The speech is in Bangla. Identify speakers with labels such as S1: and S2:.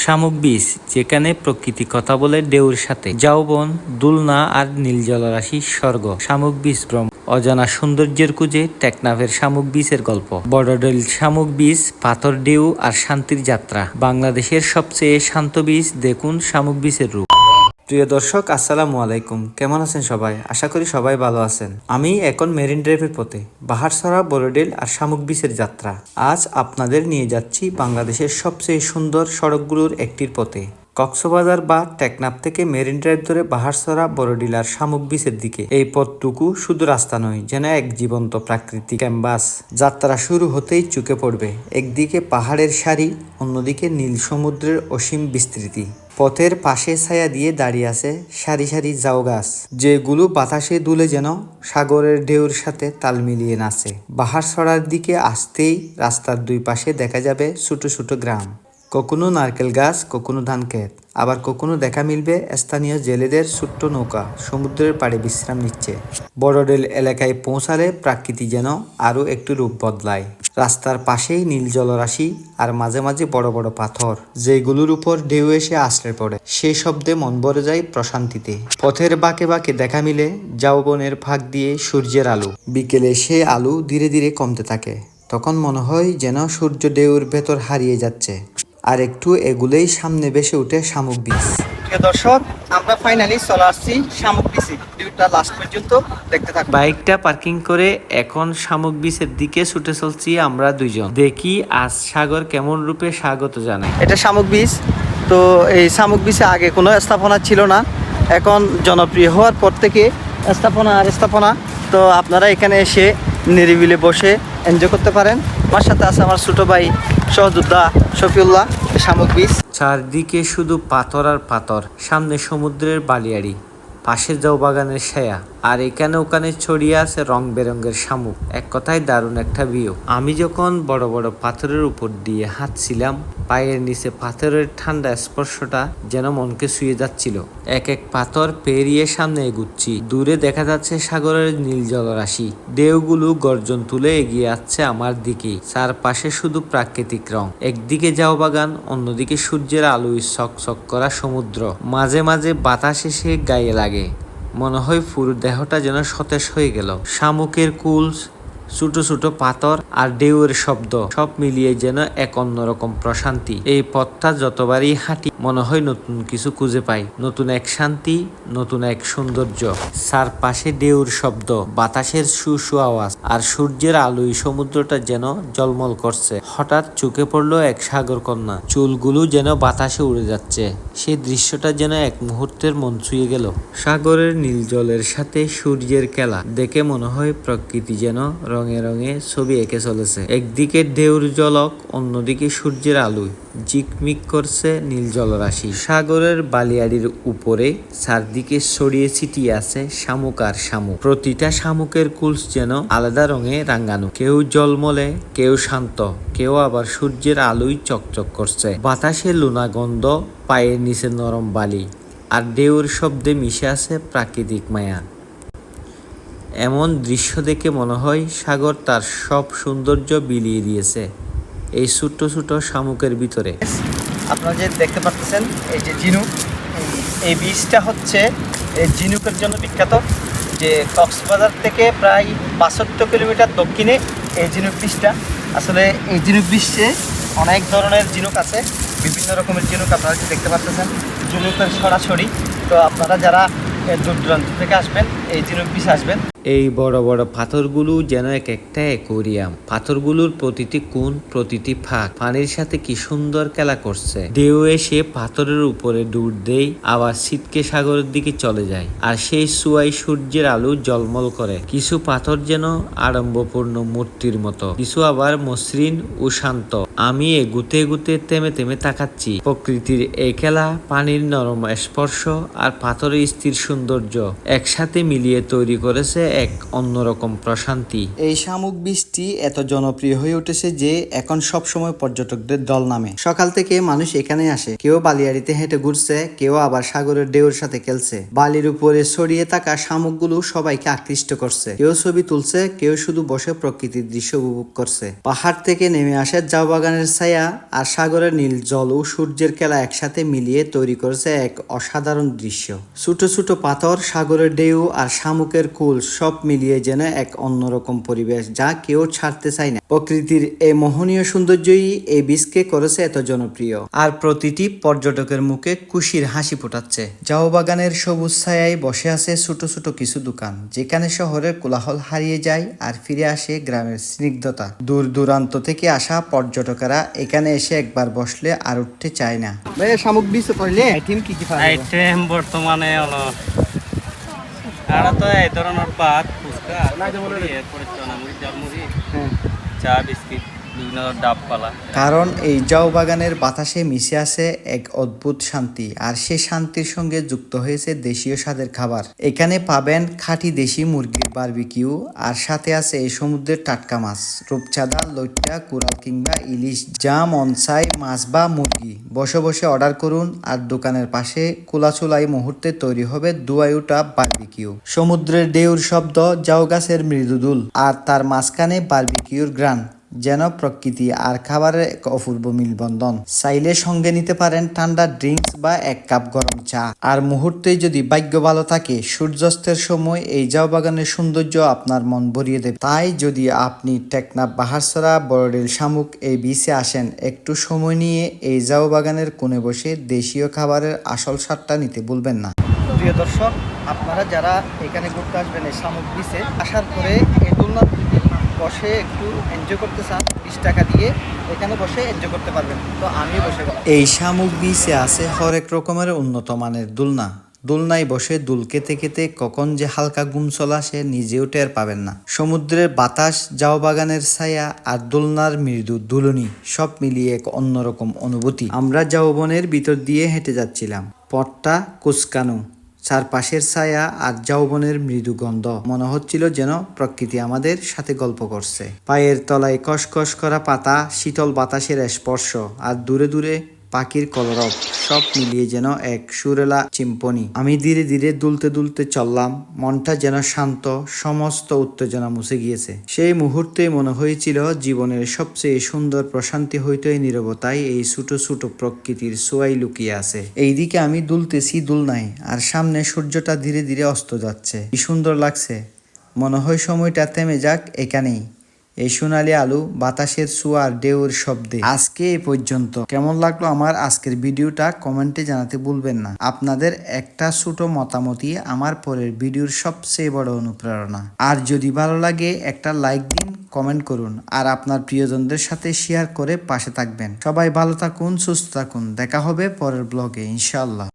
S1: শামুক বীজ, যেখানে প্রকৃতি কথা বলে ডেউর সাথে। যৌবন দুলনা আর নীল জলরাশি স্বর্গ। শামুক বীজ ভ্রম অজানা সৌন্দর্যের কুজে টেকনাফের শামুক বীজের গল্প। বড়ডেল শামুক বীজ, পাথর ডেউ আর শান্তির যাত্রা। বাংলাদেশের সবচেয়ে শান্ত বীজ, দেখুন শামুক বীজের রূপ। প্রিয় দর্শক, আসসালামু আলাইকুম। কেমন আছেন সবাই? আশা করি সবাই ভালো আছেন। আমি এখন মেরিন ড্রাইভের পথে বাহারসরা বড়ডেল আর শামুক বিচের যাত্রা। আজ আপনাদের নিয়ে যাচ্ছি বাংলাদেশের সবচেয়ে সুন্দর সড়কগুলোর একটির পথে। কক্সবাজার বা টেকনাপ থেকে মেরিন ড্রাইভ ধরে বাহারসরা বড়ডিল আর শামুক বিচের দিকে। এই পথটুকু শুধু রাস্তা নয়, যেন এক জীবন্ত প্রাকৃতিক ক্যাম্বাস যাত্রা শুরু হতেই চুকে পড়বে। একদিকে পাহাড়ের সারি, অন্যদিকে নীল সমুদ্রের অসীম বিস্তৃতি। পথের পাশে ছায়া দিয়ে দাঁড়িয়ে আছে সারি সারি জাউ গাছ, যেগুলো বাতাসে দুলে যেন সাগরের ঢেউর সাথে তাল মিলিয়ে নাচে। বাহার ছড়ার দিকে আসতেই রাস্তার দুই পাশে দেখা যাবে ছোট ছোট গ্রাম। কখনো নারকেল গাছ, কখনো ধান ক্ষেত আবার কখনো দেখা মিলবে স্থানীয় জেলেদের ছোট্ট নৌকা, সমুদ্রের পাড়ে বিশ্রাম নিচ্ছে। বড়ডেল এলাকায় পৌঁছালে প্রাকৃতি যেন আরও একটু রূপ বদলায়। রাস্তার পাশেই নীল জলরাশি আর মাঝে মাঝে বড় বড় পাথর, যেগুলোর উপর ঢেউ এসে আশ্রয় পড়ে। সেই শব্দে মন ভরে যায় প্রশান্তিতে। পথের বাঁকে বাঁকে দেখা মিলে জাউবনের ফাঁক দিয়ে সূর্যের আলো। বিকেলে সে আলো ধীরে ধীরে কমতে থাকে। তখন মনে হয় যেন সূর্য ঢেউর ভেতর হারিয়ে যাচ্ছে। আর একটু এগুলেই সামনে বেসে উঠে শামুক বীজ।
S2: প্রিয় দর্শক আমরা ফাইনালি চলে আসছি শামুক বিচি। ভিউটা লাস্ট পর্যন্ত দেখতে থাকব
S1: বাইকটা পার্কিং করে এখন শামুক বিচের দিকে ছুটে চলছি আমরা দুইজন। দেখি আজ সাগর কেমন রূপে স্বাগত জানাই
S2: এটা শামুক বিচ। তো এই শামুক বিচে আগে কোনো স্থাপনা ছিল না। এখন জনপ্রিয় হওয়ার পর থেকে স্থাপনা আর স্থাপনা। তো আপনারা এখানে এসে নিরিবিলে বসে এনজয় করতে পারেন। আমার সাথে আছে আমার ছোটো ভাই সহযোদ্ধা শফিউল্লাহ, শামুক বিচ।
S1: চারদিকে শুধু পাথর আর পাথর, সামনে সমুদ্রের বালিয়াড়ি, পাশে যাও বাগানের ছায়া। আর এখানে ওখানে ছড়িয়ে আছে রং বেরঙের শামুক। এক কথায় দারুণ একটা ভিউ। আমি যখন বড় বড় পাথরের উপর দিয়ে হাঁটছিলাম, পায়ের নিচে পাথরের ঠান্ডা স্পর্শটা যেন মনকে শুয়ে যাচ্ছিল। এক এক পাথর পেরিয়ে সামনে এগুচ্ছি। দূরে দেখা যাচ্ছে সাগরের নীল জলরাশি। ঢেউগুলো গর্জন তুলে এগিয়ে আসছে আমার দিকে। চারপাশে শুধু প্রাকৃতিক রং। একদিকে যাও বাগান অন্যদিকে সূর্যের আলোয় চকচক করা সমুদ্র। মাঝে মাঝে বাতাস এসে গায়ে লাগে। মনে হয় পুরো দেহটা যেন সতেজ হয়ে গেল। শামুকের কুল, ছোট ছোট পাথর আর ঢেউয়ের শব্দ, সব মিলিয়ে যেন এক অন্যরকম প্রশান্তি। এই পথটা যতবারই হাঁটি, মনে হয় নতুন কিছু খুঁজে পাই। নতুন এক শান্তি, নতুন এক সৌন্দর্য। চারপাশে ডেউর শব্দ, বাতাসের সু সু আওয়াজ। আর সূর্যের আলোয় সমুদ্রটা যেন জলমল করছে। হঠাৎ চোখে পড়ল এক সাগর কন্যা চুলগুলো যেন বাতাসে উড়ে যাচ্ছে। সেই দৃশ্যটা যেন এক মুহূর্তের মন ছুঁয়ে গেল। সাগরের নীল জলের সাথে সূর্যের খেলা। দেখে মনে হয় প্রকৃতি যেন রঙে রঙে ছবি এঁকে চলেছে। একদিকে ঢেউর জলক অন্যদিকে সূর্যের আলোয়। জিকমিক করছে নীল জলরাশি। সাগরের বালিয়াড়ির উপরে চারদিকে ছড়িয়ে ছিটিয়ে আছে শামুক আর শামুক। প্রতিটা শামুকের কুলস যেন আলাদা রঙে রাঙ্গানো কেউ জলমলে কেউ শান্ত, কেউ আবার সূর্যের আলোই চকচক করছে। বাতাসে লুনা গন্ধ, পায়ের নিচে নরম বালি আর ঢেউর শব্দে মিশে আছে প্রাকৃতিক মায়া। এমন দৃশ্য দেখে মনে হয় সাগর তার সব সৌন্দর্য বিলিয়ে দিয়েছে। এই ছোট্ট ছোট শামুকের ভিতরে।
S2: আপনারা যে দেখতে পাচ্ছেন, এই যে ঝিনুক এই বীজটা হচ্ছে এই ঝিনুকের জন্য বিখ্যাত, যে কক্সবাজার থেকে প্রায় বাষট্টি কিলোমিটার দক্ষিণে এই ঝিনুক বীজটা। আসলে এই ঝিনুক বীজে অনেক ধরনের ঝিনুক আছে, বিভিন্ন রকমের ঝিনুক আপনারা যে দেখতে পাচ্ছেন ঝিনুকের সরাসরি। তো আপনারা যারা দূর দূরান্ত থেকে আসবেন, এই ঝিনুক বীজ আসবেন।
S1: এই বড় বড় পাথরগুলো যেন এক একটা অ্যাকোরিয়াম পাথরগুলোর প্রতিটি কোণ, প্রতিটি ফাঁক। পানির সাথে কি সুন্দর খেলা করছে। ঢেউ এসে পাথরের উপরে দূর দেই, আবার শীতকে সাগরের দিকে চলে যায়। আর সেই সুয়াই সূর্যের আলো জলমল করে। কিছু পাথর যেন আড়ম্বপূর্ণ মূর্তির মতো। কিছু আবার মসৃণ ও শান্ত। আমি এগুতে এগুতে তেমে তেমে তাকাচ্ছি। প্রকৃতির এই খেলা পানির নরম স্পর্শ আর পাথরের স্থির সৌন্দর্য একসাথে মিলিয়ে তৈরি করেছে
S3: এক অন্যরকম প্রশান্তি।
S1: এই শামুক বীজটি এত জনপ্রিয় হয়ে উঠেছে যে এখন সব সময় পর্যটকদের দল নামে। সকাল থেকে মানুষ এখানে আসে। কেউ বালিয়াড়িতে হেঁটে ঘুরছে, কেউ আবার সাগরের ঢেউর সাথে খেলছে। বালির উপরে ছড়িয়ে থাকা শামুকগুলো সবাইকে আকৃষ্ট করছে। কেউ ছবি তুলছে, কেউ শুধু বসে প্রকৃতির দৃশ্য উপভোগ করছে। পাহাড় থেকে নেমে আসে জাউ বাগানের ছায়া আর সাগরের নীল জল ও সূর্যের খেলা একসাথে মিলিয়ে তৈরি করেছে এক অসাধারণ দৃশ্য। ছোট ছোট পাথর, সাগরের ঢেউ আর শামুকের কুল সব মিলিয়ে যেন এক অন্যরকম পরিবেশ যা কেউ ছাড়তে চায় না। প্রকৃতির এই মোহনীয় সৌন্দর্যই এই বীজকে করেছে এত জনপ্রিয়। আর প্রতিটি পর্যটকের মুখে খুশির হাসি ফোটাচ্ছে। জাও বাগানের সবুজ ছায়ায় বসে আছে ছোট ছোট কিছু দোকান যেখানে শহরের কোলাহল হারিয়ে যায় আর ফিরে আসে গ্রামের স্নিগ্ধতা। দূর দূরান্ত থেকে আসা পর্যটকেরা এখানে এসে একবার বসলে আর উঠতে চায় না। আইটেম কি কি
S4: আইটেম বর্তমানে হলো আর তো এই ধরনের ভাত ফুচকা এরপরে চনামুড়ি জলমুড়ি
S1: হ্যাঁ।
S4: চা বিস্কিট। বিভিন্ন ডাব পালা
S1: কারণ এই জাউ বাগানের বাতাসে মিশে আছে এক অদ্ভুত শান্তি, আর সে শান্তির সঙ্গে যুক্ত হয়েছে দেশীয় স্বাদের খাবার। এখানে পাবেন খাঁটি দেশি মুরগির বারবিকিউ আর সাথে আছে এই সমুদ্রের টাটকা মাছ, রূপচাঁদা, লইট্টা, কুড়াল কিংবা ইলিশ মন চায় মাছ বা মুরগি। বসে বসে অর্ডার করুন, আর দোকানের পাশে কুলাচুলাই মুহূর্তে তৈরি হবে দুয়ায়ুটা বারবিকিউ সমুদ্রের ঢেউর শব্দ জাউ গাছের মৃদুদুল আর তার মাঝখানে বারবিকিউর গ্রান যেন প্রকৃতি আর খাবারের এক অপূর্ব মিলবন্ধন। চাইলে সঙ্গে নিতে পারেন ঠান্ডা ড্রিঙ্কস বা এক কাপ গরম চা। আর মুহূর্তেই যদি ভাগ্য ভালো থাকে, সূর্যাস্তের সময় এই জাও বাগানের সৌন্দর্য আপনার মন ভরিয়ে দেবে। তাই যদি আপনি টেকনাফ বাহারসরা বড়ডেল, শামুক এই বিচে আসেন, একটু সময় নিয়ে এই জাও বাগানের কোণে বসে দেশীয় খাবারের আসল স্বাদটা নিতে ভুলবেন না। প্রিয় দর্শক, আপনারা যারা এখানে ঘুরতে আসবেন এই শামুক বিচে আসার পরে এই দোলনা বসে একটু এনজয় করতে চান, বিশ টাকা দিয়ে, এখানে বসে এনজয় করতে পারবেন। তো আমি বসে এই শামুক বিচে আছে হরেক রকমের উন্নত মানের দোলনা। দোলনায় বসে দুল কেতে কেতে কখন যে হালকা ঘুম চলা সে নিজেও টের পাবেন না। সমুদ্রের বাতাস, জাও বাগানের ছায়া আর দোলনার মৃদু দুলনি, সব মিলিয়ে এক অন্যরকম অনুভূতি। আমরা জাওবনের ভিতর দিয়ে হেঁটে যাচ্ছিলাম। পথটা কুচকানো। চারপাশের ছায়া আর যৌবনের মৃদু গন্ধ। মনে হচ্ছিল যেন প্রকৃতি আমাদের সাথে গল্প করছে। পায়ের তলায় কসকস করা পাতা, শীতল বাতাসের স্পর্শ আর দূরে দূরে পাখির কলরব সব মিলিয়ে যেন এক সুরেলা চিম্পনি। আমি ধীরে ধীরে দুলতে দুলতে চললাম, মনটা যেন শান্ত, সমস্ত উত্তেজনা মুছে গিয়েছে। সেই মুহূর্তে মনে হয়েছিল জীবনের সবচেয়ে সুন্দর প্রশান্তি হইতো এই নীরবতায় এই ছোট ছোট প্রকৃতির সোয়াই লুকিয়ে আছে। এইদিকে আমি দুলতেছি দুল নাই, আর সামনে সূর্যটা ধীরে ধীরে অস্ত যাচ্ছে। কি সুন্দর লাগছে। মনে হয় সময়টা থেমে যাক এখানেই। এই সোনালি আলু, বাতাসের ছোঁয়ার ডেউর শব্দে। আজকে এই পর্যন্ত। কেমন লাগল আমার আজকের ভিডিওটা? কমেন্টে জানাতে ভুলবেন না। আপনাদের একটা ছোট মতামতই আমার পরের ভিডিওর সবচেয়ে বড় অনুপ্রেরণা। আর যদি ভালো লাগে, একটা লাইক দিন, কমেন্ট করুন। আর আপনার প্রিয়জনদের সাথে শেয়ার করে পাশে থাকবেন। সবাই ভালো থাকুন, সুস্থ থাকুন। দেখা হবে পরের ব্লগে ইনশাল্লাহ